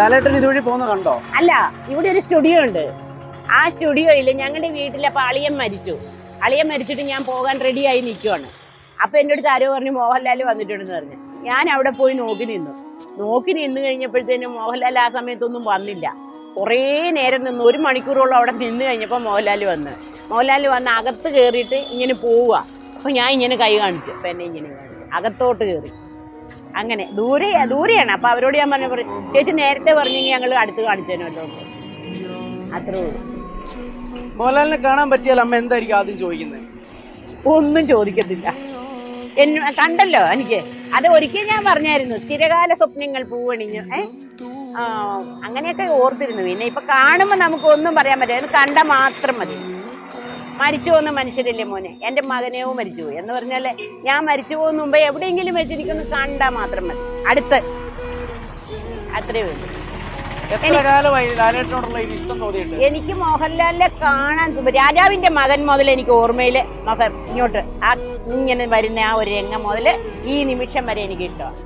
ഇതുവഴി കണ്ടോ? അല്ല ഇവിടെ ഒരു സ്റ്റുഡിയോ ഉണ്ട്. ആ സ്റ്റുഡിയോയിൽ ഞങ്ങളുടെ വീട്ടിലെ അപ്പൊ അളിയൻ മരിച്ചു. അളിയൻ മരിച്ചിട്ട് ഞാൻ പോകാൻ റെഡിയായി നിൽക്കുവാണ് അപ്പൊ എന്റെ അടുത്ത് ആരോ പറഞ്ഞു മോഹൻലാൽ വന്നിട്ടുണ്ടെന്ന് പറഞ്ഞു. ഞാൻ അവിടെ പോയി നോക്കി നിന്നു. നോക്കി നിന്ന് കഴിഞ്ഞപ്പോഴത്തേനും മോഹൻലാൽ ആ സമയത്തൊന്നും വന്നില്ല. കുറേ നേരം നിന്ന് ഒരു മണിക്കൂറോളം അവിടെ നിന്ന് കഴിഞ്ഞപ്പോൾ മോഹൻലാൽ വന്ന്. മോഹൻലാൽ വന്ന് അകത്ത് കയറിയിട്ട് ഇങ്ങനെ പോവുക. അപ്പൊ ഞാൻ ഇങ്ങനെ കൈ കാണിച്ചു. അപ്പൊ എന്നെ ഇങ്ങനെ അകത്തോട്ട് കയറി അങ്ങനെ. ദൂരെ ദൂരെയാണ്. അപ്പൊ അവരോട് ഞാൻ പറഞ്ഞു ചേച്ചി നേരത്തെ പറഞ്ഞെങ്കിൽ ഞങ്ങൾ അടുത്ത് കാണിച്ചേനല്ലോ അത്രേ ഉള്ളൂ. മോഹൻലാലിനെ കാണാൻ പറ്റിയാൽ അമ്മ എന്തായിരിക്കും ആദ്യം ചോദിക്കുന്നത്? ഒന്നും ചോദിക്കത്തില്ല. എന്നെ കണ്ടല്ലോ എനിക്ക്. അത് ഒരിക്കൽ ഞാൻ പറഞ്ഞായിരുന്നു സ്ഥിരകാല സ്വപ്നങ്ങൾ പൂവണിഞ്ഞു. ഏ? അങ്ങനെയൊക്കെ ഓർത്തിരുന്നു. പിന്നെ ഇപ്പൊ കാണുമ്പോൾ നമുക്ക് ഒന്നും പറയാൻ പറ്റില്ല. കണ്ട മാത്രം മതി. മരിച്ചു പോകുന്ന മനുഷ്യരല്ലേ മോനെ? എന്റെ മകനെയോ മരിച്ചു പോയി. എന്ന് പറഞ്ഞാൽ ഞാൻ മരിച്ചു പോകുന്ന മുമ്പേ എവിടെയെങ്കിലും വെച്ച് എനിക്കൊന്ന് കണ്ടാൽ മാത്രം മതി. അടുത്ത്. അത്രേ ഉള്ളൂ. എനിക്ക് മോഹൻലാലിനെ കാണാൻ. രാജാവിന്റെ മകൻ മുതൽ എനിക്ക് ഓർമ്മയിൽ മകൻ ഇങ്ങോട്ട് ആ ഇങ്ങനെ വരുന്ന ആ ഒരു രംഗം മുതൽ ഈ നിമിഷം വരെ എനിക്ക് ഇഷ്ടമാണ്.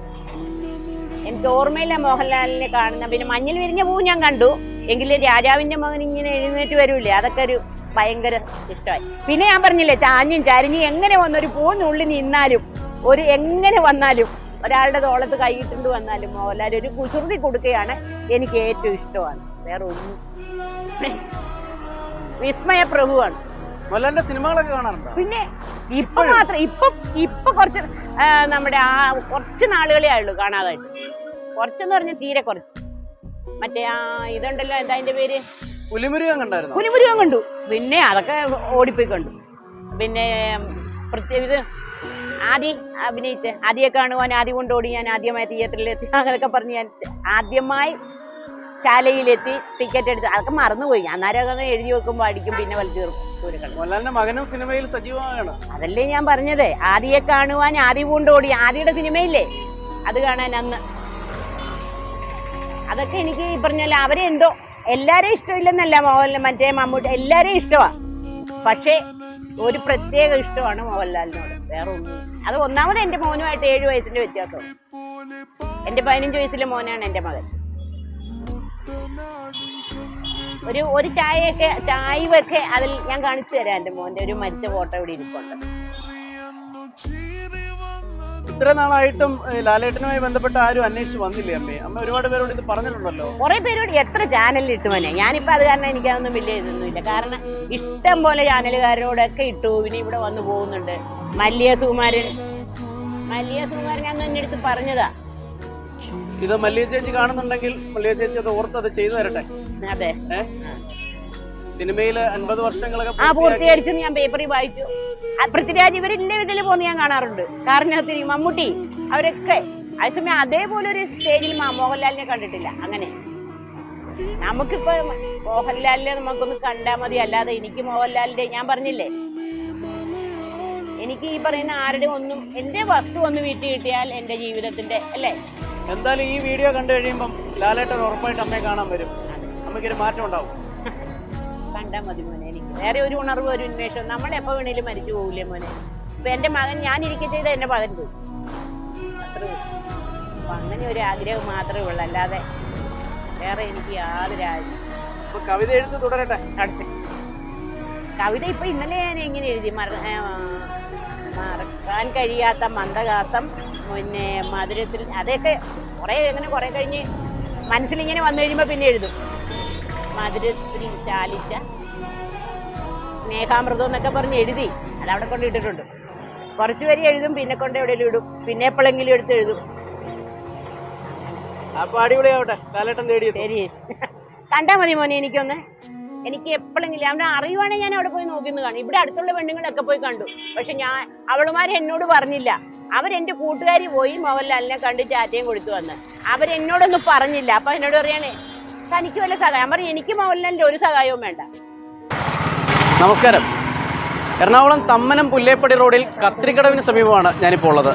എനിക്ക് ഓർമ്മയില്ല മോഹൻലാലിനെ കാണുന്ന പിന്നെ മഞ്ഞൾ വിരിഞ്ഞ പൂ ഞാൻ കണ്ടു. എങ്കിലും രാജാവിന്റെ മകൻ ഇങ്ങനെ എഴുന്നേറ്റ് വരൂലേ? അതൊക്കെ ഒരു ഭയങ്കര ഇഷ്ടമായി. പിന്നെ ഞാൻ പറഞ്ഞില്ലേ ചാഞ്ഞും ചരിഞ്ഞും എങ്ങനെ വന്ന വന്നൊരു പൂന്നുള്ളിൽ നിന്നാലും ഒരു എങ്ങനെ വന്നാലും ഒരാളുടെ തോളത്ത് കൈയിട്ടുണ്ട് വന്നാലും മോഹൻലാൽ ഒരു കുസൃതി കൊടുക്കുകയാണ് എനിക്ക് ഏറ്റവും ഇഷ്ടമാണ്. വേറെ ഒന്നും. വിസ്മയ പ്രഭുവാണ്. മോഹൻലാലിന്റെ സിനിമകളൊക്കെ കാണാറുണ്ടോ? പിന്നെ ഇപ്പൊ മാത്രം ഇപ്പൊ ഇപ്പൊ കുറച്ച് നമ്മുടെ ആ കുറച്ച് നാളുകളേ ആയുള്ളൂ കാണാതായിട്ട്. കുറച്ചെന്ന് പറഞ്ഞാൽ തീരെ കുറച്ച്. മറ്റേ ആ ഇതുണ്ടല്ലോ എന്താ അതിന്റെ പേര്? പുലിമുരുകൻ കണ്ടായിരുന്നു? പുലിമുരുകൻ കണ്ടു. പിന്നെ അതൊക്കെ ഓടിപ്പോയി കണ്ടു. പിന്നെ പ്രത്യേകിച്ച് ആദി അഭിനയിച്ച് ആദ്യം കാണുവാൻ ആദ്യം കൊണ്ടോടി ഞാൻ ആദ്യമായി തിയേറ്ററിലെത്തി. അങ്ങനെയൊക്കെ പറഞ്ഞ് ഞാൻ ആദ്യമായി ശാലയിലെത്തി ടിക്കറ്റ് എടുത്ത് അതൊക്കെ മറന്നുപോയി. അന്നേരം അങ്ങനെ എഴുതി വെക്കുമ്പോൾ അടിക്കും പിന്നെ വലിച്ചു മകനും സിനിമയിൽ സജീവമാണ് അതല്ലേ ഞാൻ പറഞ്ഞത്. ആദിയെ കാണുവാൻ ആദ്യം കൊണ്ടോടി ആദിയുടെ സിനിമയില്ലേ? അത് കാണാൻ അന്ന്. അതൊക്കെ എനിക്ക് ഈ പറഞ്ഞാൽ അവരെ എന്തോ എല്ലാരെയും ഇഷ്ടമില്ലെന്നല്ല മറ്റേ മമ്മൂട്ടി എല്ലാരെയും ഇഷ്ടമാണ് പക്ഷേ ഒരു പ്രത്യേക ഇഷ്ടമാണ് മോഹൻലാലിനോട്. വേറെ ഒന്നും അത് ഒന്നാമത് എന്റെ മോനുമായിട്ട് ഏഴ് വയസ്സിന്റെ വ്യത്യാസമാണ്. എന്റെ പതിനഞ്ച് വയസ്സിലെ മോനാണ് എന്റെ മകൻ. ഒരു ഒരു ചായയൊക്കെ ചായവൊക്കെ അതിൽ ഞാൻ കാണിച്ചു തരാം എന്റെ മോന്റെ ഒരു മരിച്ച ഫോട്ടോ ഇവിടെ ഇരിപ്പുണ്ട്. ഇത്ര നാളായിട്ടും ലാലേട്ടനുമായി ബന്ധപ്പെട്ട് ആരും അന്വേഷിച്ച് വന്നില്ലേ അമ്മേ? അമ്മ ഒരുപാട് പേരോട് ഇത് പറഞ്ഞിട്ടുണ്ടല്ലോ. കുറെ പേരോട് എത്ര ചാനലിൽ ഇട്ടു മോനെ? ഞാനിപ്പോ അത് കാരണം എനിക്കതൊന്നും വലിയ ഇതൊന്നുമില്ല. കാരണം ഇഷ്ടം പോലെ ചാനലുകാരോടൊക്കെ ഇട്ടു. ഇനി ഇവിടെ വന്നു പോകുന്നുണ്ട്. മല്ലിയ സുകുമാരൻ. മല്ലിയ സുകുമാരൻ അന്ന് എന്നെ അടുത്ത് പറഞ്ഞതാ. ഇത് മല്ലിയ ചേച്ചി കാണുന്നുണ്ടെങ്കിൽ മല്ലിയ ചേച്ചി അത് ഓർത്ത് അത് ചെയ്തു തരട്ടെ. അതെ. അൻപത് വർഷങ്ങളൊക്കെ ആ പൂർത്തീകരിച്ചു ഞാൻ പേപ്പറിൽ വായിച്ചു. പൃഥ്വിരാജ് ഇവരെല്ലാം ഇതിൽ പോകുന്ന ഞാൻ കാണാറുണ്ട്. കാറിനകത്തിരി മമ്മൂട്ടി അവരൊക്കെ അതേസമയം അതേപോലെ ഒരു സ്റ്റേജിൽ മോഹൻലാലിനെ കണ്ടിട്ടില്ല. അങ്ങനെ. നമുക്കിപ്പോ മോഹൻലാലിനെ നമുക്കൊന്ന് കണ്ടാൽ മതി. അല്ലാതെ എനിക്ക് മോഹൻലാലിന്റെ ഞാൻ പറഞ്ഞില്ലേ? എനിക്ക് ഈ പറയുന്ന ആരുടെ ഒന്നും എന്റെ വസ്തു ഒന്ന് വീട്ടിൽ കിട്ടിയാൽ എന്റെ ജീവിതത്തിന്റെ അല്ലേ? എന്തായാലും ഈ വീഡിയോ കണ്ടു കഴിയുമ്പം ലാലേട്ടൻ ഉറപ്പായിട്ട് അമ്മയെ കാണാൻ വരും. നമുക്കൊരു മാറ്റം ഉണ്ടാവും. കണ്ടാൽ മതി മോനെ എനിക്ക്. വേറെ ഒരു ഉണർവ് ഒരു ഉന്മേഷം നമ്മൾ എപ്പോ വേണേലും മരിച്ചു പോകില്ലേ മോനെ? ഇപ്പൊ എന്റെ മകൻ ഞാൻ ഇരിക്കെ ചെയ്ത എന്റെ മകൻ പോയി അത്രേ. അപ്പൊ അങ്ങനെ ഒരു ആഗ്രഹം മാത്രമേ ഉള്ളൂ. അല്ലാതെ വേറെ എനിക്ക് യാതൊരു ആഗ്രഹം കവിത എഴുതി തുടരട്ടെ അടുത്ത്. കവിത ഇപ്പൊ ഇന്നലെ ഞാൻ എങ്ങനെ എഴുതി? മറ മറക്കാൻ കഴിയാത്ത മന്ദഹാസം പിന്നെ മധുരത്തിൽ അതൊക്കെ കുറേ എങ്ങനെ കുറെ കഴിഞ്ഞ് മനസ്സിലിങ്ങനെ വന്നു കഴിയുമ്പോൾ പിന്നെ എഴുതും. മധുരത്തിൽ ചാലിച്ച സ്നേഹാമൃതം എന്നൊക്കെ പറഞ്ഞ് എഴുതി. അതവിടെ കൊണ്ട് ഇട്ടിട്ടുണ്ട്. കുറച്ച് വരി എഴുതും പിന്നെ കൊണ്ട് എവിടെയെങ്കിലും ഇടും. പിന്നെ എപ്പോഴെങ്കിലും എടുത്ത് എഴുതും. അപ്പൊ അടിപൊളിയാവട്ടെ. ശരി കണ്ടാ മതി മോനെ എനിക്കൊന്ന്. എനിക്ക് എപ്പോഴെങ്കിലും അവനെ അറിയുവാണെങ്കിൽ ഞാൻ അവിടെ പോയി നോക്കിന്ന് കാണും. ഇവിടെ അടുത്തുള്ള പെണ്ണുങ്ങളൊക്കെ പോയി കണ്ടു. പക്ഷെ ഞാൻ അവളുമാർ എന്നോട് പറഞ്ഞില്ല. അവരെന്റെ കൂട്ടുകാരി പോയി മോഹൻലാലിനെ കണ്ട് ചാറ്റയും കൊടുത്തു വന്ന്. അവരെന്നോടൊന്നും പറഞ്ഞില്ല. അപ്പൊ എന്നോട് പറയണേ തനിക്ക് വല്ല സഹായം? പറയും എനിക്ക് മോഹൻലാലിന്റെ ഒരു സഹായവും വേണ്ട. നമസ്കാരം. എറണാകുളം തമ്മനം പുല്ലേപ്പടി റോഡിൽ കത്രിക്കടവിന് സമീപമാണ് ഞാനിപ്പോൾ ഉള്ളത്.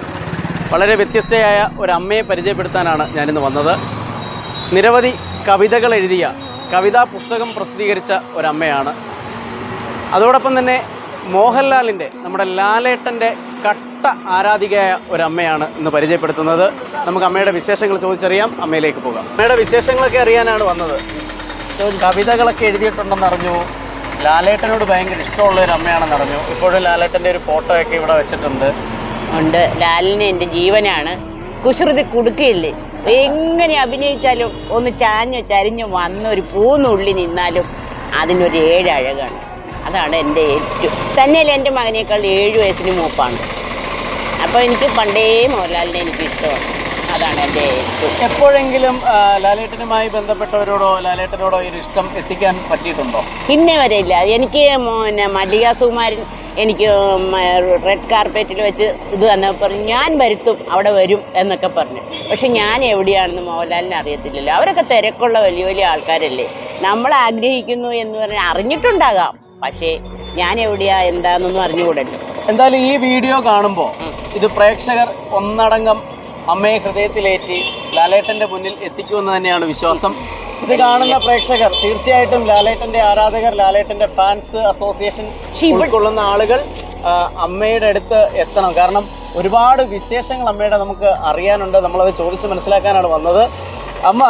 വളരെ വ്യത്യസ്തയായ ഒരു അമ്മയെ പരിചയപ്പെടുത്താനാണ് ഞാനിന്ന് വന്നത്. നിരവധി കവിതകൾ എഴുതിയ കവിതാ പുസ്തകം പ്രസിദ്ധീകരിച്ച ഒരമ്മയാണ് അതോടൊപ്പം തന്നെ മോഹൻലാലിന്റെ നമ്മുടെ ലാലേട്ടന്റെ കട്ട ആരാധികയായ ഒരമ്മയാണ് ഇന്ന് പരിചയപ്പെടുത്തുന്നത്. നമുക്ക് അമ്മയുടെ വിശേഷങ്ങൾ ചോദിച്ചറിയാം. അമ്മയിലേക്ക് പോകാം. അമ്മയുടെ വിശേഷങ്ങളൊക്കെ അറിയാനാണ് വന്നത്. കവിതകളൊക്കെ എഴുതിയിട്ടുണ്ടെന്ന് അറിഞ്ഞു. ലാലേട്ടനോട് ഭയങ്കര ഇഷ്ടമുള്ള ഒരു അമ്മയാണെന്ന് അറിഞ്ഞു. ഇപ്പോഴും ലാലേട്ടന്റെ ഒരു ഫോട്ടോ ഒക്കെ ഇവിടെ വെച്ചിട്ടുണ്ട്. ഉണ്ട്. ലാലിന് എന്റെ ജീവനാണ്. കുസൃതി കൊടുക്കുകയില്ലേ എങ്ങനെ അഭിനയിച്ചാലും ഒന്ന് ചാഞ്ഞു ചരിഞ്ഞു വന്ന് ഒരു പൂന്നുള്ളി നിന്നാലും അതിനൊരു ഏഴഴകാണ് അതാണ് എന്റെ ഏറ്റവും തന്നെയല്ല എന്റെ മകനേക്കാൾ ഏഴ് വയസ്സിന് മൂപ്പാണ്. അപ്പോൾ എനിക്ക് പണ്ടേ മോഹൻലാലിനെ എനിക്ക് ഇഷ്ടമാണ്. അതാണ് എന്റെ എപ്പോഴെങ്കിലും ലാലേട്ടനുമായി ബന്ധപ്പെട്ടവരോടോ ലാലേട്ടനോടോ ഒരു ഇഷ്ടം എത്തിക്കാൻ പറ്റിയിട്ടുണ്ടോ? ഇന്നേ വരെ ഇല്ല. എനിക്ക് പിന്നെ മല്ലിക സുകുമാരൻ എനിക്ക് റെഡ് കാർപ്പറ്റിൽ വെച്ച് ഇത് തന്നെ പറഞ്ഞു ഞാൻ വരുത്തും അവിടെ വരും എന്നൊക്കെ പറഞ്ഞു. പക്ഷെ ഞാൻ എവിടെയാണെന്ന് മോഹൻലാലിന് അറിയത്തില്ലല്ലോ. അവരൊക്കെ തിരക്കുള്ള വലിയ വലിയ ആൾക്കാരല്ലേ. നമ്മൾ ആഗ്രഹിക്കുന്നു എന്ന് പറഞ്ഞാൽ അറിഞ്ഞിട്ടുണ്ടാകാം. പക്ഷേ ഞാൻ എവിടെയാ എന്താണെന്നൊന്നും അറിഞ്ഞുകൂടല്ലോ. എന്തായാലും ഈ വീഡിയോ കാണുമ്പോൾ ഇത് പ്രേക്ഷകർ ഒന്നടങ്കം അമ്മയെ ഹൃദയത്തിലേറ്റി ലാലേട്ടന്റെ മുന്നിൽ എത്തിക്കുമെന്ന് തന്നെയാണ് വിശ്വാസം. ഇത് കാണുന്ന പ്രേക്ഷകർ തീർച്ചയായിട്ടും ലാലേട്ടന്റെ ആരാധകർ ലാലേട്ടന്റെ ഫാൻസ് അസോസിയേഷൻ ഉൾക്കൊള്ളുന്ന ആളുകൾ അമ്മയുടെ അടുത്ത് എത്തണം. കാരണം ഒരുപാട് വിശേഷങ്ങൾ അമ്മയുടെ നമുക്ക് അറിയാനുണ്ട്. നമ്മളത് ചോദിച്ച് മനസ്സിലാക്കാനാണ് വന്നത്. അമ്മ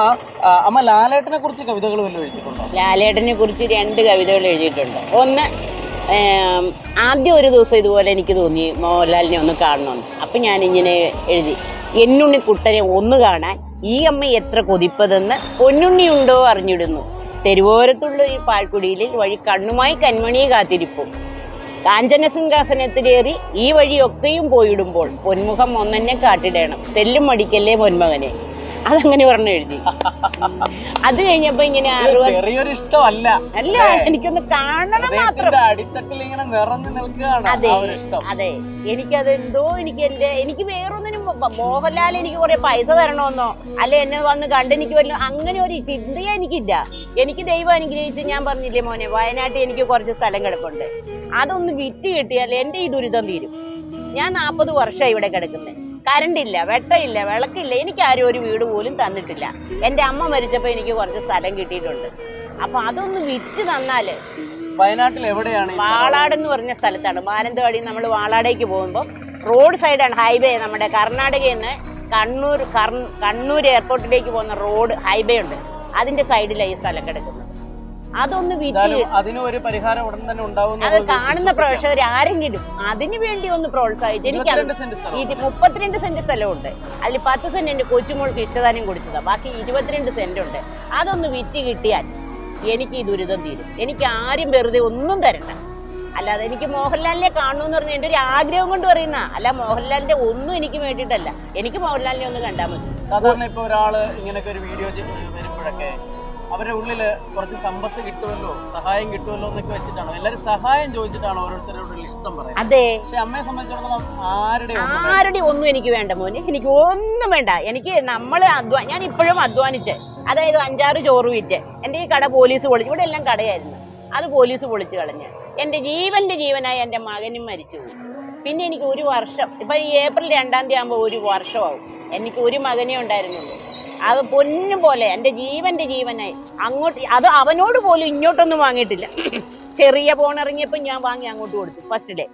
അമ്മ ലാലേട്ടനെ കുറിച്ച് കവിതകൾ വല്ലതും എഴുതിയിട്ടുണ്ടോ? ലാലേട്ടനെ കുറിച്ച് രണ്ട് കവിതകൾ എഴുതിയിട്ടുണ്ട്. ഒന്ന് ആദ്യം ഒരു ദിവസം ഇതുപോലെ എനിക്ക് തോന്നി മോഹൻലാലിനെ ഒന്ന് കാണണമെന്ന് അപ്പം ഞാനിങ്ങനെ എഴുതി. എന്നുണ്ണി കുട്ടനെ ഒന്ന് കാണാൻ ഈ അമ്മ എത്ര കൊതിപ്പതെന്ന് പൊന്നുണ്ണി ഉണ്ടോ അറിഞ്ഞിടുന്നു. തെരുവോരത്തുള്ള ഈ പാൽക്കുടിയിൽ വഴി കണ്ണുമായി കൺമണിയെ കാത്തിരിപ്പും. കാഞ്ചന സിംഹാസനത്തിലേറി ഈ വഴിയൊക്കെയും പോയിടുമ്പോൾ പൊന്മുഖം ഒന്നെന്നെ കാട്ടിടണം. തെല്ലും മടിക്കല്ലേ പൊന്മകനെ അതങ്ങനെ പറഞ്ഞു എഴുതി. അത് കഴിഞ്ഞപ്പോ ഇങ്ങനെ ചെറിയൊരു ഇഷ്ടമല്ല. അല്ല എനിക്കൊന്ന് കാണണം മാത്രം. അടിത്തട്ടിൽ ഇങ്ങനെ നിറഞ്ഞു നിൽക്കുകയാണ് അതെ അതെ. എനിക്കത് എന്തോ എനിക്ക് എന്റെ എനിക്ക് വേറൊന്നിനും മോഹൻലാൽ എനിക്ക് കുറെ പൈസ തരണമെന്നോ അല്ലെ എന്നെ വന്ന് കണ്ട് എനിക്ക് വല്ല അങ്ങനെ ഒരു ചിന്തയെ എനിക്കില്ല. എനിക്ക് ദൈവം അനുഗ്രഹിച്ച് ഞാൻ പറഞ്ഞില്ലേ മോനെ വയനാട്ടിൽ എനിക്ക് കുറച്ച് സ്ഥലം കിടപ്പുണ്ട്. അതൊന്ന് വിറ്റ് കിട്ടിയാൽ എന്റെ ഈ ദുരിതം തീരും. ഞാൻ നാൽപ്പത് വർഷമായി ഇവിടെ കിടക്കുന്നത് കറണ്ട് ഇല്ല വെട്ടമില്ല വിളക്കില്ല. എനിക്ക് ആരും ഒരു വീട് പോലും തന്നിട്ടില്ല. എന്റെ അമ്മ മരിച്ചപ്പോൾ എനിക്ക് കുറച്ച് സ്ഥലം കിട്ടിയിട്ടുണ്ട്. അപ്പൊ അതൊന്ന് വിറ്റ് തന്നാൽ വയനാട്ടിൽ എവിടെയാണ് വാളാട് എന്ന് പറഞ്ഞ സ്ഥലത്താണ്. മാനന്തവാടി നമ്മൾ വാളാടേക്ക് പോകുമ്പോൾ റോഡ് സൈഡാണ് ഹൈവേ നമ്മുടെ കർണാടകയിൽ നിന്ന് കണ്ണൂർ കർ കണ്ണൂർ എയർപോർട്ടിലേക്ക് പോകുന്ന റോഡ് ഹൈവേ ഉണ്ട്. അതിന്റെ സൈഡിലാണ് ഈ സ്ഥലം കിടക്കുന്നത്. അതൊന്ന് അതിന് ഒരു പരിഹാരം ഉടൻ തന്നെ ഉണ്ടാവും അത് കാണുന്ന പ്രേക്ഷകർ ആരെങ്കിലും അതിനു വേണ്ടി ഒന്ന് പ്രോത്സാഹിച്ച് എനിക്ക് മുപ്പത്തിരണ്ട് സെന്റ് സ്ഥലമുണ്ട്. അതിൽ പത്ത് സെന്റ് എന്റെ കൊച്ചുമോൾക്ക് ഇഷ്ടദാനം കൊടുത്തതാ. ബാക്കി ഇരുപത്തിരണ്ട് സെന്റ് ഉണ്ട്. അതൊന്ന് വിറ്റ് കിട്ടിയാൽ എനിക്ക് ഈ ദുരിതം തീരും. എനിക്ക് ആരും വെറുതെ ഒന്നും തരണ്ട. അല്ലാതെ എനിക്ക് മോഹൻലാലിനെ കാണണമെന്ന് പറഞ്ഞാൽ എന്റെ ഒരു ആഗ്രഹം കൊണ്ട് പറയുന്ന. അല്ല മോഹൻലാലിന്റെ ഒന്നും എനിക്ക് വേണ്ടിയിട്ടല്ല. എനിക്ക് മോഹൻലാലിനെ ഒന്ന് കണ്ടാൽ മതി. സാധാരണ ഇപ്പൊ ഒരാൾ ഇങ്ങനൊക്കെ ഒരു വീഡിയോ വരുമ്പോഴൊക്കെ അവരുടെ ഉള്ളിൽ കുറച്ച് സമ്പത്ത് കിട്ടുമല്ലോ സഹായം കിട്ടുമല്ലോ എന്നൊക്കെ വെച്ചിട്ടാണോ. എല്ലാവരും സഹായം ചോദിച്ചിട്ടാണോ ഓരോരുത്തരോടുള്ള ഇഷ്ടം പറയുന്നത്. അതെ. പക്ഷെ അമ്മയെ സംബന്ധിച്ചിടത്തോളം ആരുടെ ആരുടെ ഒന്നും എനിക്ക് വേണ്ട മോനെ. എനിക്ക് ഒന്നും വേണ്ട. എനിക്ക് നമ്മൾ അധ്വാ ഞാൻ ഇപ്പോഴും അധ്വാനിച്ച് അതായത് അഞ്ചാറ് ചോറ് വിറ്റ് എന്റെ ഈ കട പോലീസ് പൊളിച്ചു ഇവിടെ എല്ലാം കടയായിരുന്നു. അത് പോലീസ് പൊളിച്ചു കളഞ്ഞ് എന്റെ ജീവന്റെ ജീവനായി എന്റെ മകനും മരിച്ചു. പിന്നെ എനിക്ക് ഒരു വർഷം ഇപ്പം ഈ ഏപ്രിൽ രണ്ടാം തീയതി ആകുമ്പോൾ ഒരു വർഷമാവും. എനിക്ക് ഒരു മകനേ ഉണ്ടായിരുന്നുള്ളൂ. അത് പൊന്നും പോലെ എന്റെ ജീവന്റെ ജീവനായി. അങ്ങോട്ട് അത് അവനോട് പോലും ഇങ്ങോട്ടൊന്നും വാങ്ങിയിട്ടില്ല. ചെറിയ ഫോൺ ഇറങ്ങിയപ്പോൾ ഞാൻ വാങ്ങി അങ്ങോട്ട് കൊടുത്തു ഫസ്റ്റ് ഡേ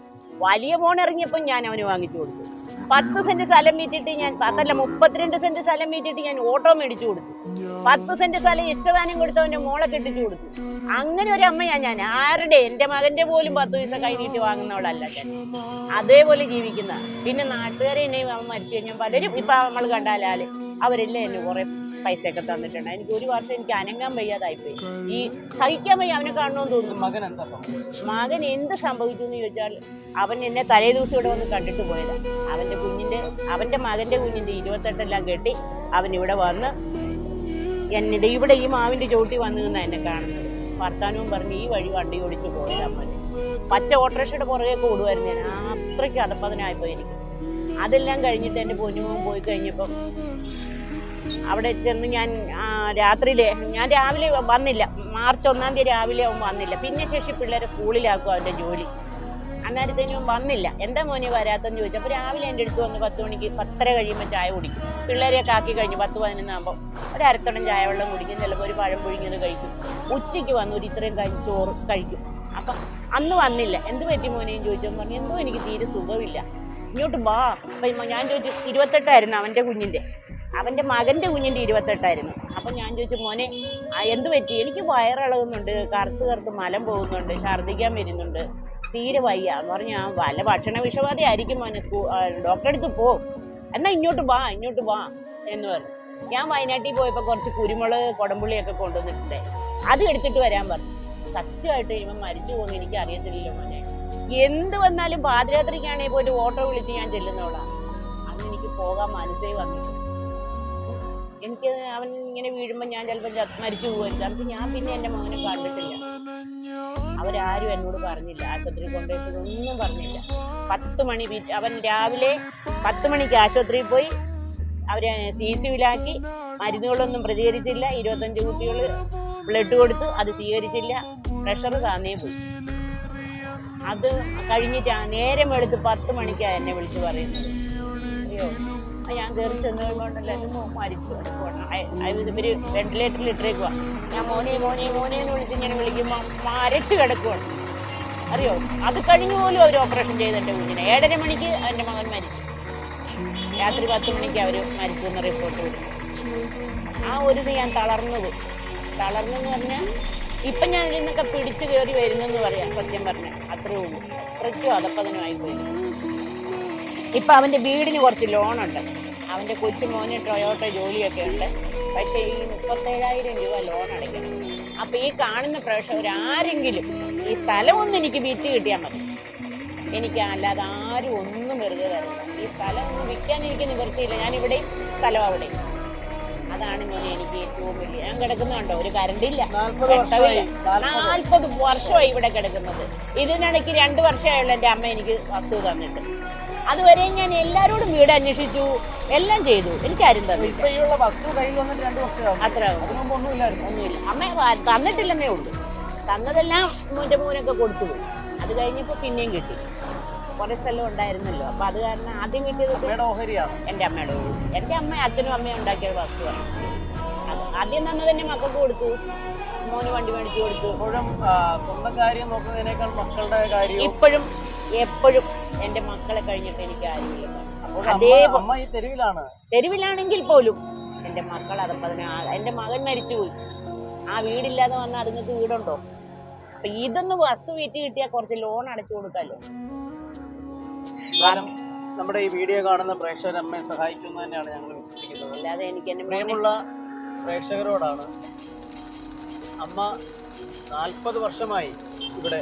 വലിയ ഫോൺ ഇറങ്ങിയപ്പോൾ ഞാൻ അവന് വാങ്ങിച്ചു കൊടുത്തു. പത്ത് സെന്റ് സ്ഥലം വിറ്റിട്ട് ഞാൻ പത്തല്ല മുപ്പത്തിരണ്ട് സെന്റ് സ്ഥലം വിറ്റിട്ട് ഞാൻ ഓട്ടോ മേടിച്ചു കൊടുത്തു. പത്ത് സെന്റ് സ്ഥലം ഇഷ്ടദാനം കൊടുത്തവന്റെ മോളെ കെട്ടിച്ചു കൊടുത്തു. അങ്ങനെ ഒരു അമ്മയാ ഞാൻ. ആരുടെ? എന്റെ മകന്റെ പോലും പത്ത് പൈസ കൈ നീട്ടി വാങ്ങുന്നവളല്ല ഞാൻ. അതേപോലെ ജീവിക്കുന്ന. പിന്നെ നാട്ടുകാരെ എന്നെ മരിച്ചു കഴിഞ്ഞാൽ പലരും ഇപ്പൊ നമ്മൾ കണ്ടാലാൽ അവരെല്ലാം എന്നെ കുറെ പൈസയൊക്കെ തന്നിട്ടുണ്ട്. എനിക്ക് ഒരു വർഷം എനിക്ക് അനങ്ങാൻ വയ്യാതായിപ്പോയി. ഈ സഹിക്കാൻ വയ്യ അവനെ കാണണമെന്ന് തോന്നുന്നു. മകൻ എന്താ സംഭവിച്ചു മകൻ എന്ത് സംഭവിച്ചു എന്ന് ചോദിച്ചാൽ അവൻ എന്നെ തലേ ദിവസം ഇവിടെ വന്ന് കണ്ടിട്ട് പോയതാ. അവന്റെ കുഞ്ഞിന്റെ അവന്റെ മകന്റെ കുഞ്ഞിന്റെ ഇരുപത്തെട്ടെല്ലാം കെട്ടി അവൻ ഇവിടെ വന്ന് എന്നെ ഇവിടെ ഈ മാവിന്റെ ചോട്ടി വന്നു നിന്നാ എന്നെ കാണുന്നത്. വർത്താനവും പറഞ്ഞ് ഈ വഴി വണ്ടി ഓടിച്ചു പോയത് അമ്മ പച്ച ഓട്ടോറിക്ഷയുടെ പുറകെയൊക്കെ ഓടുമായിരുന്നു ഞാൻ. അത്രയ്ക്ക് അതപ്പതിനായിപ്പോയി എനിക്ക്. അതെല്ലാം കഴിഞ്ഞിട്ട് എന്റെ പൊന്നുമോൻ പോയി കഴിഞ്ഞപ്പം അവിടെ ചെന്ന് ഞാൻ രാത്രിയിലെ ഞാൻ രാവിലെ വന്നില്ല. മാർച്ച് ഒന്നാം തീയതി രാവിലെ അവൻ വന്നില്ല. പിന്നെ ശേഷി പിള്ളേരെ സ്കൂളിലാക്കും അവന്റെ ജോലി. അന്നേരത്തേനും വന്നില്ല. എന്താ മോനെ വരാത്തെന്ന് ചോദിച്ചു. അപ്പോൾ രാവിലെ എന്റെ അടുത്ത് വന്ന് പത്ത് മണിക്ക് പത്തര കഴിയുമ്പോൾ ചായ കുടിക്കും. പിള്ളേരെയൊക്കെ ആക്കി കഴിഞ്ഞ് പത്ത് പതിനൊന്നാകുമ്പോൾ ഒരു അരത്തോളം ചായ വെള്ളം കുടിക്കും. ചിലപ്പോൾ ഒരു പഴം പുഴുങ്ങിയത് കഴിക്കും. ഉച്ചയ്ക്ക് വന്നു ഒരു ഇത്രയും കഴിഞ്ഞ് ചോറ് കഴിക്കും. അപ്പം അന്ന് വന്നില്ല. എന്ത് പറ്റി മോനെയും ചോദിച്ചപ്പോൾ പറഞ്ഞു എന്തോ എനിക്ക് തീരെ സുഖമില്ല. ഇങ്ങോട്ട് വാ. അപ്പം ഞാൻ ചോദിച്ചു ഇരുപത്തെട്ടായിരുന്നു അവന്റെ കുഞ്ഞിന്റെ അവന്റെ മകന്റെ കുഞ്ഞിന്റെ ഇരുപത്തെട്ടായിരുന്നു. അപ്പൊ ഞാൻ ചോദിച്ചു മോനെ എന്ത് പറ്റി? എനിക്ക് വയറിളകുന്നുണ്ട് കറുത്ത് കറുത്ത് മലം പോകുന്നുണ്ട് ഛർദ്ദിക്കാൻ വരുന്നുണ്ട് തീരെ വയ്യ. എന്ന് പറഞ്ഞു ഞാൻ വല ഭക്ഷണ വിഷബാധ ആയിരിക്കും മോനെ സ്കൂ ഡോക്ടറെ അടുത്ത് പോ. എന്നാ ഇങ്ങോട്ട് വാ ഇങ്ങോട്ട് വാ എന്ന് പറഞ്ഞു. ഞാൻ വയനാട്ടിൽ പോയപ്പോൾ കുറച്ച് കുരുമുളക് കൊടമ്പുള്ളിയൊക്കെ കൊണ്ടുവന്നിട്ടുണ്ട്. അത് എടുത്തിട്ട് വരാൻ പറഞ്ഞു. സത്യമായിട്ട് ഇവൻ മരിച്ചു പോകുന്നു എനിക്ക് അറിയത്തില്ലല്ലോ മോനെ. എന്ത് വന്നാലും പാദയാത്രയ്ക്കാണെങ്കിൽ പോയിട്ട് ഓട്ടോ വിളിച്ച് ഞാൻ ചെല്ലുന്നോളാം അന്ന് എനിക്ക് പോകാൻ മനസ്സേ വന്നിട്ട് എനിക്ക് അവൻ ഇങ്ങനെ വീഴുമ്പോൾ ഞാൻ ചിലപ്പോൾ മരിച്ചു പോകരുത് അപ്പൊ ഞാൻ പിന്നെ എന്റെ മകനെ കണ്ടിട്ടില്ല. അവരാരും എന്നോട് പറഞ്ഞില്ല. ആശുപത്രി കൊണ്ടുപോയിട്ട് ഒന്നും പറഞ്ഞില്ല. പത്ത് മണി അവൻ രാവിലെ പത്ത് മണിക്ക് ആശുപത്രിയിൽ പോയി അവരെ സി സിയിലാക്കി മരുന്നുകളൊന്നും പ്രതികരിച്ചില്ല. ഇരുപത്തഞ്ച് കുട്ടികൾ ബ്ലഡ് കൊടുത്തു. അത് സ്വീകരിച്ചില്ല. പ്രഷർ താന്നേ പോയി. അത് കഴിഞ്ഞിട്ട് നേരം വെളുത്ത് പത്ത് മണിക്കാണ് എന്നെ വിളിച്ച് പറയുന്നത്. അയ്യോ. ഞാൻ കയറി ചെന്നുകൊണ്ടല്ലോ എന്റെ മോൻ മരിച്ചു. ഇവർ വെന്റിലേറ്ററിൽ ഇട്ടേക്കുക ഞാൻ മോനെ മോനെ മോനെ എന്ന് വിളിച്ച് ഇങ്ങനെ വിളിക്കുമ്പോൾ മരച്ചു കിടക്കുവാണ് അറിയോ? അത് കഴിഞ്ഞു പോലും അവർ ഓപ്പറേഷൻ ചെയ്ത് എന്റെ കുഞ്ഞിനെ. ഏഴര മണിക്ക് എന്റെ മകൻ മരിച്ചു. രാത്രി പത്ത് മണിക്ക് അവർ മരിച്ചു എന്ന് റിപ്പോർട്ട് കൊടുത്തു. ആ ഒരു ഞാൻ തളർന്നു പോയി തളർന്നു എന്ന് പറഞ്ഞാൽ ഇപ്പം ഞാൻ ഇതിൽ നിന്നൊക്കെ പിടിച്ചു കയറി വരുന്നെന്ന് പറയാം. സത്യം പറഞ്ഞാൽ അത്രേ ഉള്ളൂ. അത്രയ്ക്കും അതപ്പതനുമായി പോയി ഇപ്പം അവന്റെ വീടിന് കുറച്ച് ലോണുണ്ട്. അവന്റെ കൊച്ചു മോന് ടൊയോട്ട ജോലിയൊക്കെ ഉണ്ട്. പക്ഷേ ഈ മുപ്പത്തേഴായിരം രൂപ ലോൺ അടയ്ക്കണം അപ്പം ഈ കാണുന്ന പ്രേക്ഷകർ ആരെങ്കിലും ഈ സ്ഥലമൊന്നും എനിക്ക് വിറ്റ് കിട്ടിയാൽ മതി. എനിക്ക് അല്ലാതെ ആരും ഒന്നും വെറുതെ തരില്ല ഈ സ്ഥലം ഒന്നും വിൽക്കാൻ എനിക്ക് നിവൃത്തിയില്ല. ഞാൻ ഇവിടെയും സ്ഥലം അവിടെ അതാണ് മോനെ എനിക്ക് ഏറ്റവും വലിയ ഞാൻ കിടക്കുന്നുണ്ടോ? ഒരു കരണ്ടില്ല നാൽപ്പത് വർഷമായി. നാൽപ്പത് വർഷമായി ഇവിടെ കിടക്കുന്നത്. ഇതിനിടയ്ക്ക് രണ്ട് വർഷമായുള്ള എന്റെ അമ്മ എനിക്ക് വസ്തു തന്നിട്ട്. അതുവരെ ഞാൻ എല്ലാരോടും വീട് അന്വേഷിച്ചു എല്ലാം ചെയ്തു. എനിക്കാരും തന്നില്ല. അത്ര ഒന്നുമില്ല. അമ്മ തന്നിട്ടില്ലെന്നേ ഉള്ളൂ. തന്നതെല്ലാം മൂന്റെ മോനൊക്കെ കൊടുത്തു പോയി. അത് കഴിഞ്ഞപ്പോൾ പിന്നെയും കിട്ടി. കുറേ സ്ഥലം ഉണ്ടായിരുന്നല്ലോ. അപ്പൊ അത് കാരണം ആദ്യം കിട്ടിയത് എന്റെ ഓഹരിയാണ് എന്റെ അമ്മയുടെ എന്റെ എന്റെ അമ്മ അച്ഛനും അമ്മയും ഉണ്ടാക്കിയ വസ്തുവാണ് ആദ്യം തന്നെ തന്നെ മക്കൾക്ക് കൊടുത്തു. മോന് വണ്ടി മേടിച്ചു കൊടുത്തു. ഇപ്പോഴും സ്വന്തം കാര്യം നോക്കുന്നതിനേക്കാൾ മക്കളുടെ കാര്യം ഇപ്പോഴും എപ്പോഴും എന്റെ മക്കളെ കഴിഞ്ഞിട്ട് എനിക്ക് അപ്പോൾ അതേ തെരുവിലാണ്. തെരുവിലാണെങ്കിൽ പോലും എന്റെ മക്കൾ അതപ്പതിന് എന്റെ മകൻ മരിച്ചുപോയി. ആ വീടില്ലാതെ വന്നാൽ അതുങ്ങൾക്ക് വീടുണ്ടോ? അപ്പൊ ഇതൊന്ന് വസ്തു വിറ്റ് കിട്ടിയാൽ കുറച്ച് ലോൺ അടച്ചു കൊടുക്കാലോ. കാരണം നമ്മുടെ ഈ വീഡിയോ കാണുന്ന പ്രേക്ഷകർ അമ്മയെ സഹായിക്കുന്നു തന്നെയാണ് ഞങ്ങൾ വിശ്വസിക്കുന്നത്. അല്ലാതെ എനിക്ക് പ്രിയമുള്ള പ്രേക്ഷകരോടാണ് അമ്മ നാൽപ്പത് വർഷമായി ഇവിടെ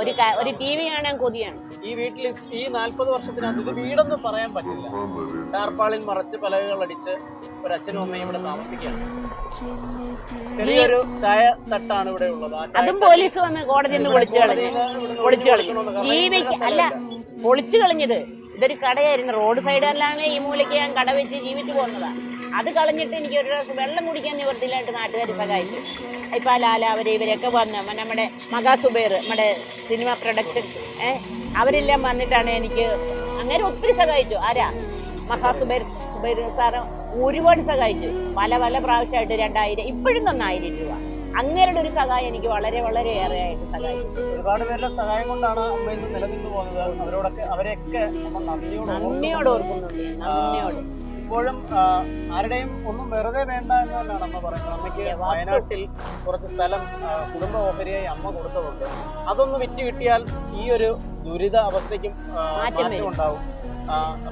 ഒരു ഒരു ടി വി കാണാൻ കൊതിയാണ്. ഈ വീട്ടിൽ ഈ നാൽപ്പത് വർഷത്തിനകത്ത് ഇത് വീടെന്ന് പറയാൻ പറ്റില്ല. ടാർപ്പാളിൽ മറച്ച് പലകകൾ അടിച്ച് ഒരു അച്ഛനും അമ്മയും ഇവിടെ താമസിക്കുകയാണ്. ചെറിയൊരു ചായ തട്ടാണ് ഇവിടെ ഉള്ളത്. അതും പോലീസ് വന്ന് കോടതിയിൽ നിന്ന് വിളിച്ചു കളഞ്ഞു. കളഞ്ഞു. ജീവിക്ക് അല്ല പൊളിച്ചു കളഞ്ഞത് ഇതൊരു കടയായിരുന്നു. റോഡ് സൈഡിലാണ് ഈ മൂലയ്ക്ക് ഞാൻ കട വെച്ച് ജീവിച്ചു പോകുന്നതാ. അത് കളഞ്ഞിട്ട് എനിക്ക് ഒരു പ്രാവശ്യം വെള്ളം കുടിക്കാൻ നിവർത്തിയില്ലായിട്ട് നാട്ടുകാർ സഹായിച്ചു ഇപ്പം ലാല അവർ ഇവരൊക്കെ വന്ന് നമ്മുടെ മകാ സുബേർ നമ്മുടെ സിനിമ പ്രൊഡക്ഷൻ അവരെല്ലാം വന്നിട്ടാണ് എനിക്ക് അങ്ങനെ ഒത്തിരി സഹായിച്ചു. ആരാ? മഹാ സുബൈർ സുബൈർ സാറ് ഒരുപാട് സഹായിച്ചു. പല പല പ്രാവശ്യമായിട്ട് രണ്ടായിരം ഇപ്പോഴും തന്നായിരം രൂപ. അങ്ങനെയുള്ള ഒരു സഹായം എനിക്ക് വളരെ വളരെ ഏറെ ആയിട്ട് സഹായിച്ചു. ഒരുപാട് പേരുടെ സഹായം കൊണ്ടാണ് അമ്മ ഇന്ന് നിലനിന്ന് പോകുന്നത്. അവരോടൊക്കെ അവരെയൊക്കെ നന്ദിയോട് ഓർക്കുന്നുണ്ട്. നന്ദിയോട്. ഇപ്പോഴും ആരുടെയും ഒന്നും വെറുതെ വേണ്ട എന്ന് തന്നെയാണ് അമ്മ പറയുന്നത്. അമ്മയ്ക്ക് വയനാട്ടിൽ കുറച്ച് സ്ഥലം കുടുംബ ഓഹരിയായി അമ്മ കൊടുത്തതുണ്ട് അതൊന്ന് വിറ്റ് കിട്ടിയാൽ ഈ ഒരു ദുരിത അവസ്ഥയ്ക്കും മാറ്റം ഉണ്ടാവും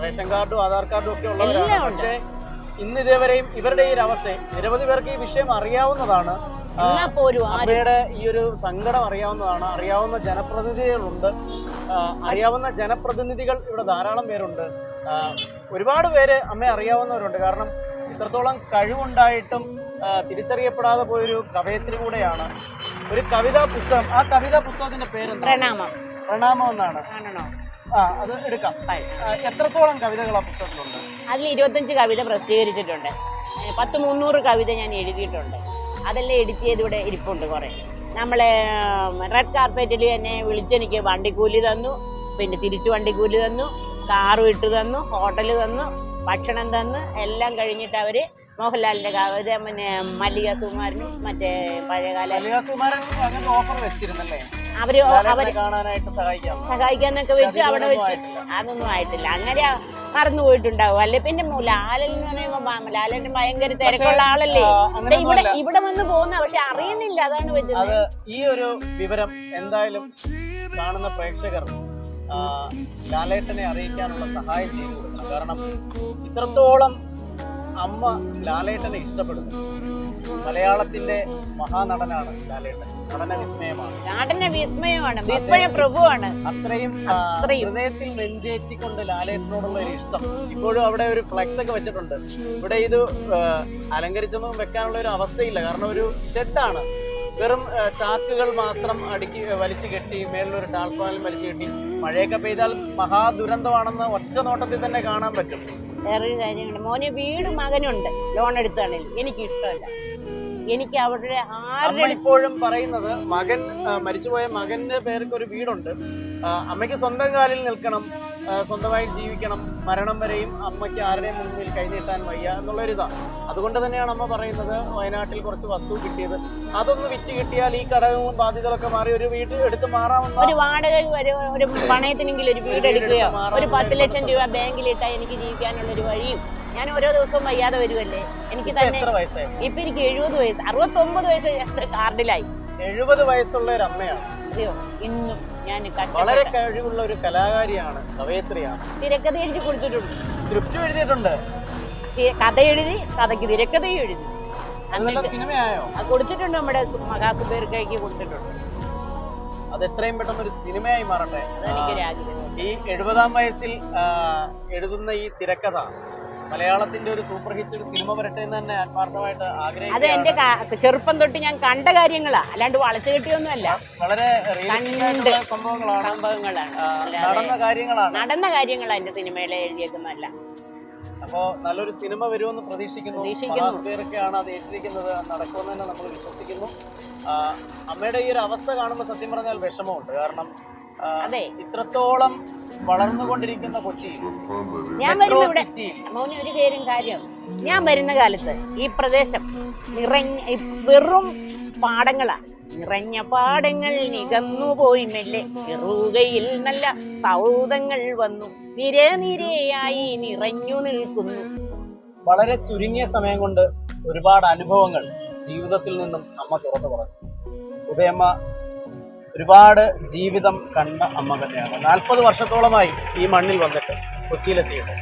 റേഷൻ കാർഡും ആധാർ കാർഡും ഒക്കെ ഉള്ളവരാണ്. പക്ഷേ ഇന്ന് ഇതേവരെയും ഇവരുടെ ഈ ഒരു അവസ്ഥ നിരവധി പേർക്ക് ഈ വിഷയം അറിയാവുന്നതാണ്. അവരുടെ അമ്മയുടെ ഈ ഒരു സങ്കടം അറിയാവുന്നതാണ്. അറിയാവുന്ന ജനപ്രതിനിധികളുണ്ട്. അറിയാവുന്ന ജനപ്രതിനിധികൾ ഇവിടെ ധാരാളം പേരുണ്ട്. ഒരുപാട് പേര് അമ്മയെ അറിയാവുന്നവരുണ്ട്. കാരണം ഇത്രത്തോളം കഴിവുണ്ടായിട്ടും തിരിച്ചറിയപ്പെടാതെ പോയൊരു കവയത്രി കൂടെയാണ് ഒരു കവിതാ പുസ്തകം. ആ കവിതാ പുസ്തകത്തിന്റെ പേര് പ്രണാമം. പ്രണാമം എന്നാണ്. ആ അത് എടുക്കാം. എത്രത്തോളം കവിതകൾ ആ പുസ്തകത്തിലുണ്ട്? അതിൽ ഇരുപത്തഞ്ച് കവിത പ്രസിദ്ധീകരിച്ചിട്ടുണ്ട്. പത്ത് മുന്നൂറ് കവിത ഞാൻ എഴുതിയിട്ടുണ്ട്. അതെല്ലാം എഡിറ്റ് ചെയ്ത് ഇവിടെ ഇരിപ്പുണ്ട് കുറേ. നമ്മളെ റെഡ് കാർപ്പറ്റിൽ എന്നെ വിളിച്ചെനിക്ക് വണ്ടിക്കൂലി തന്നു. പിന്നെ തിരിച്ചു വണ്ടിക്കൂലി തന്നു. കാറും വിട്ടു തന്നു ഹോട്ടൽ തന്നു ഭക്ഷണം തന്നു എല്ലാം കഴിഞ്ഞിട്ട് അവർ മോഹൻലാലിന്റെ പിന്നെ മല്ലിക സുകുമാരനും മറ്റേ പഴയകാല അവർ അവർ കാണാനായിട്ട് സഹായിക്കാം സഹായിക്കാന്നൊക്കെ വെച്ച് അവിടെ വെച്ച്. അതൊന്നും ആയിട്ടില്ല. അങ്ങനെ മറന്നു പോയിട്ടുണ്ടാവും. അല്ലെ പിന്നെ ലാലൻ എന്ന് പറയുമ്പോ ലാലന്റെ ഭയങ്കര തിരക്കുള്ള ആളല്ലേ? ഇവിടെ ഇവിടെ വന്ന് പോകുന്ന പക്ഷെ അറിയുന്നില്ല. അതാണ് പറ്റുന്നത് അത് ഈ ഒരു വിവരം എന്തായാലും കാണുന്ന പ്രേക്ഷകർ ലാലേട്ടനെ അറിയിക്കാനുള്ള സഹായം ചെയ്തു കൊടുക്കണം. കാരണം ഇത്രത്തോളം അമ്മ ലാലേട്ടനെ ഇഷ്ടപ്പെടുന്നു. മലയാളത്തിന്റെ മഹാനടനാണ് ലാലേട്ടൻ. നടന വിസ്മയമാണ് വിസ്മയമാണ് വിസ്മയ പ്രഭുവാണ് അത്രയും. ഹൃദയത്തിൽ നെഞ്ചേറ്റിക്കൊണ്ട് ലാലേട്ടനോടുള്ള ഒരു ഇഷ്ടം. ഇപ്പോഴും അവിടെ ഒരു ഫ്ലെക്സ് ഒക്കെ വെച്ചിട്ടുണ്ട്. ഇവിടെ ഇത് അലങ്കരിച്ചൊന്നും വെക്കാനുള്ള ഒരു അവസ്ഥയില്ല. കാരണം ഒരു ഷെഡാണ് വെറും ചാക്കുകൾ മാത്രം അടുക്കി വലിച്ചു കെട്ടി മേളിലൊരു ടാൾപ്പാലും വലിച്ചു കെട്ടി മഴയൊക്കെ പെയ്താൽ മഹാദുരന്തമാണെന്ന് ഒറ്റ നോട്ടത്തിൽ തന്നെ കാണാൻ പറ്റും. വേറൊരു കാര്യമുണ്ട്. മോനെ വീട് മകനുണ്ട്. ലോൺ എടുത്താണെങ്കിൽ എനിക്ക് ഇഷ്ടമല്ല എനിക്ക് അവരുടെ ആരുടെ ഇപ്പോഴും പറയുന്നത് മകൻ മരിച്ചുപോയ മകന്റെ പേർക്ക് ഒരു വീടുണ്ട് അമ്മയ്ക്ക് സ്വന്തം കാലിൽ നിൽക്കണം സ്വന്തമായി ജീവിക്കണം. മരണം വരെയും അമ്മയ്ക്ക് ആരുടെയും മുന്നിൽ കൈനീട്ടാൻ വയ്യ എന്നുള്ളൊരിതാ അതുകൊണ്ട് തന്നെയാണ് അമ്മ പറയുന്നത് വയനാട്ടിൽ കുറച്ച് വസ്തു കിട്ടിയത്. അതൊന്ന് വിറ്റ് കിട്ടിയാൽ ഈ കടവും ബാധ്യതകളൊക്കെ മാറി ഒരു വീട് എടുത്ത് മാറാമെന്ന് ഒരു വാടക ഒരു ഒരു പണയത്തിനെങ്കിലും ഒരു വീട് എടുക്കുകയോ ഒരു പത്ത് ലക്ഷം രൂപ ബാങ്കിലിട്ടാൽ എനിക്ക് ജീവിക്കാനുള്ള ഒരു വഴിയും ഞാൻ ഓരോ ദിവസവും വയ്യാതെ വരുമല്ലേ എനിക്ക് തന്നെ ഇപ്പൊ എനിക്ക് എഴുപത് വയസ്സ് അറുപത്തൊമ്പത് വയസ്സ് കാർഡിലായി. എഴുപത് വയസ്സുള്ള ഒരു അമ്മയാണ്. അതെയോ ഇന്നും ഞാൻ വളരെ കഴിവുള്ള ഒരു കലാകാരിയാണ് കവയത്രിയാണ്. തിരക്കഥ എഴുതി കൊടുത്തിട്ടുണ്ട്. സ്ക്രിപ്റ്റ് എഴുതിയിട്ടുണ്ട്. കഥ എഴുതി കഥയ്ക്ക് തിരക്കഥയും എഴുതി. സിനിമയായോ? കൊടുത്തിട്ടുണ്ട് നമ്മുടെ മഹാസുബേർക്കയ്ക്ക് കൊടുത്തിട്ടുണ്ട്. അത് എത്രയും പെട്ടെന്ന് ഒരു സിനിമയായി മാറട്ടെ. ഈ എഴുപതാം വയസ്സിൽ എഴുതുന്ന ഈ തിരക്കഥ മലയാളത്തിന്റെ ഒരു സൂപ്പർ ഹിറ്റ് ഒരു സിനിമ വരട്ടെ എന്ന് തന്നെ ആത്മാർത്ഥമായിട്ട് അത് എന്റെ ചെറുപ്പം തൊട്ട് ഞാൻ കണ്ട കാര്യങ്ങളാ. അല്ലാണ്ട് വളച്ചു കെട്ടിയൊന്നും അല്ല വളരെ സംഭവങ്ങളാണ്. സംഭവങ്ങളാണ്. നടന്ന കാര്യങ്ങളാണ്. നടന്ന കാര്യങ്ങളാ എന്റെ സിനിമയിലെ എഴുതിയേക്കുന്നല്ല അപ്പോ നല്ലൊരു സിനിമ വരുമെന്ന് പ്രതീക്ഷിക്കുന്നു. പ്രതീക്ഷിക്കുന്നു. മഹാസ്പേരൊക്കെയാണ് അത് ഏറ്റിരിക്കുന്നത് നടക്കുമെന്ന് തന്നെ നമ്മൾ വിശ്വസിക്കുന്നു. അമ്മയുടെ ഈ ഒരു അവസ്ഥ കാണുമ്പോൾ സത്യം പറഞ്ഞാൽ വിഷമമുണ്ട്. കാരണം അതെ. ഇത്രത്തോളം വളർന്നുകൊണ്ടിരിക്കുന്ന കൊച്ചി. ഞാൻ വരുന്ന ഇവിടെ. മൗനി ഒരു കാര്യം കാര്യം. ഞാൻ വരുന്ന കാലത്ത് ഈ പ്രദേശം നിറഞ്ഞ വെറും പാടങ്ങളാ. നിറഞ്ഞ പാടങ്ങൾ നികന്നു പോയി മെല്ലെ. ചെറുകയിൽ നല്ല സൗദങ്ങൾ വന്നു. നിരനിരയായി നിറഞ്ഞു നിൽക്കുന്നു. വളരെ ചുരുങ്ങിയ സമയം കൊണ്ട് ഒരുപാട് അനുഭവങ്ങൾ ജീവിതത്തിൽ നിന്നും അമ്മ തുറന്നു പറഞ്ഞു. സുധയമ്മ ഒരുപാട് ജീവിതം കണ്ട അമ്മ തന്നെയാണ് നാൽപ്പത് വർഷത്തോളമായി ഈ മണ്ണിൽ വന്നിട്ട് കൊച്ചിയിലെത്തിയിട്ട്.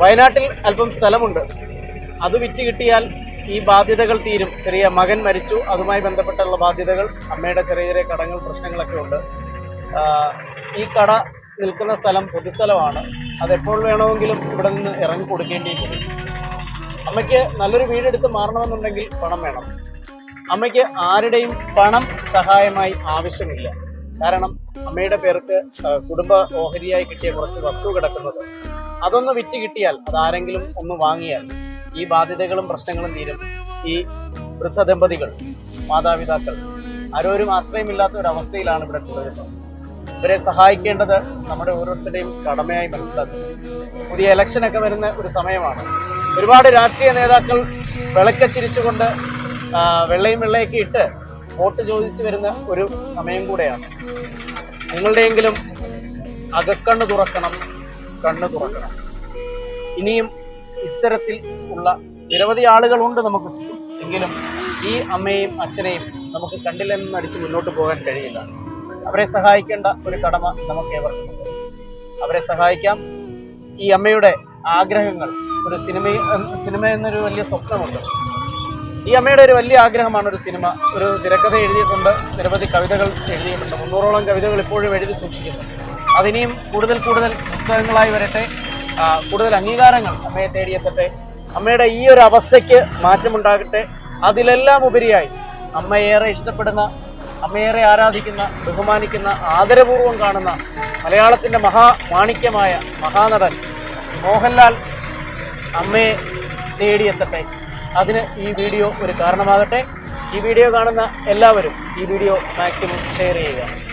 വയനാട്ടിൽ അല്പം സ്ഥലമുണ്ട്. അത് വിറ്റ് കിട്ടിയാൽ ഈ ബാധ്യതകൾ തീരും. ചെറിയ മകൻ മരിച്ചു. അതുമായി ബന്ധപ്പെട്ടുള്ള ബാധ്യതകൾ അമ്മയുടെ ചെറിയ ചെറിയ കടങ്ങൾ പ്രശ്നങ്ങളൊക്കെ ഉണ്ട്. ഈ കട നിൽക്കുന്ന സ്ഥലം പൊതുസ്ഥലമാണ്. അതെപ്പോൾ വേണമെങ്കിലും ഇവിടെ നിന്ന് ഇറങ്ങി കൊടുക്കേണ്ടിയിട്ടുണ്ട് അമ്മയ്ക്ക് നല്ലൊരു വീടെടുത്ത് മാറണമെന്നുണ്ടെങ്കിൽ പണം വേണം. അമ്മയ്ക്ക് ആരുടെയും പണം സഹായമായി ആവശ്യമില്ല. കാരണം അമ്മയുടെ പേർക്ക് കുടുംബ ഓഹരിയായി കിട്ടിയ കുറച്ച് വസ്തു കിടക്കുന്നത്. അതൊന്ന് വിറ്റ് കിട്ടിയാൽ അതാരെങ്കിലും ഒന്ന് വാങ്ങിയാൽ ഈ ബാധ്യതകളും പ്രശ്നങ്ങളും തീരും. ഈ വൃദ്ധ ദമ്പതികൾ മാതാപിതാക്കൾ ആരോരും ആശ്രയമില്ലാത്ത ഒരു അവസ്ഥയിലാണ് ഇവിടെ തുടരുന്നത്. ഇവരെ സഹായിക്കേണ്ടത് നമ്മുടെ ഓരോരുത്തരുടെയും കടമയായി മനസ്സിലാക്കുന്നു. പുതിയ ഇലക്ഷനൊക്കെ വരുന്ന ഒരു സമയമാണ്. ഒരുപാട് രാഷ്ട്രീയ നേതാക്കൾ വിളക്ക ചിരിച്ചുകൊണ്ട് ആ, വെള്ളയും വെള്ളയൊക്കെ ഇട്ട് വോട്ട് ചോദിച്ചു വരുന്ന ഒരു സമയം കൂടെയാണ്. നിങ്ങളുടെയെങ്കിലും അകക്കണ്ണ് തുറക്കണം കണ്ണ് തുറക്കണം. ഇനിയും ഇത്തരത്തിൽ ഉള്ള നിരവധി ആളുകളുണ്ട് നമുക്ക് എങ്കിലും ഈ അമ്മയെയും അച്ഛനെയും നമുക്ക് കണ്ടില്ലെന്ന് അടിച്ച് മുന്നോട്ട് പോകാൻ കഴിയില്ല. അവരെ സഹായിക്കേണ്ട ഒരു കടമ നമുക്ക് ഏവർക്കുമുണ്ട് അവരെ സഹായിക്കാം. ഈ അമ്മയുടെ ആഗ്രഹങ്ങൾ ഒരു സിനിമ സിനിമ എന്നൊരു വലിയ സ്വപ്നമുണ്ട്. ഈ അമ്മയുടെ ഒരു വലിയ ആഗ്രഹമാണ് ഒരു സിനിമ. ഒരു തിരക്കഥ എഴുതിയിട്ടുണ്ട് നിരവധി കവിതകൾ എഴുതിയിട്ടുണ്ട്. മുന്നൂറോളം കവിതകൾ ഇപ്പോഴും എഴുതി സൂക്ഷിക്കുന്നു അതിനെയും കൂടുതൽ കൂടുതൽ പുസ്തകങ്ങളായി വരട്ടെ. കൂടുതൽ അംഗീകാരങ്ങൾ അമ്മയെ തേടിയെത്തട്ടെ അമ്മയുടെ ഈ ഒരു അവസ്ഥയ്ക്ക് മാറ്റമുണ്ടാകട്ടെ. അതിലെല്ലാം ഉപരിയായി അമ്മയേറെ ഇഷ്ടപ്പെടുന്ന അമ്മയേറെ ആരാധിക്കുന്ന ബഹുമാനിക്കുന്ന ആദരപൂർവം കാണുന്ന മലയാളത്തിന്റെ മഹാമാണിക്യമായ മഹാനടൻ മോഹൻലാൽ അമ്മയെ തേടിയെത്തട്ടെ അതിന് ഈ വീഡിയോ ഒരു കാരണമാകട്ടെ. ഈ വീഡിയോ കാണുന്ന എല്ലാവരും ഈ വീഡിയോ മാക്സിമം ഷെയർ ചെയ്യുക.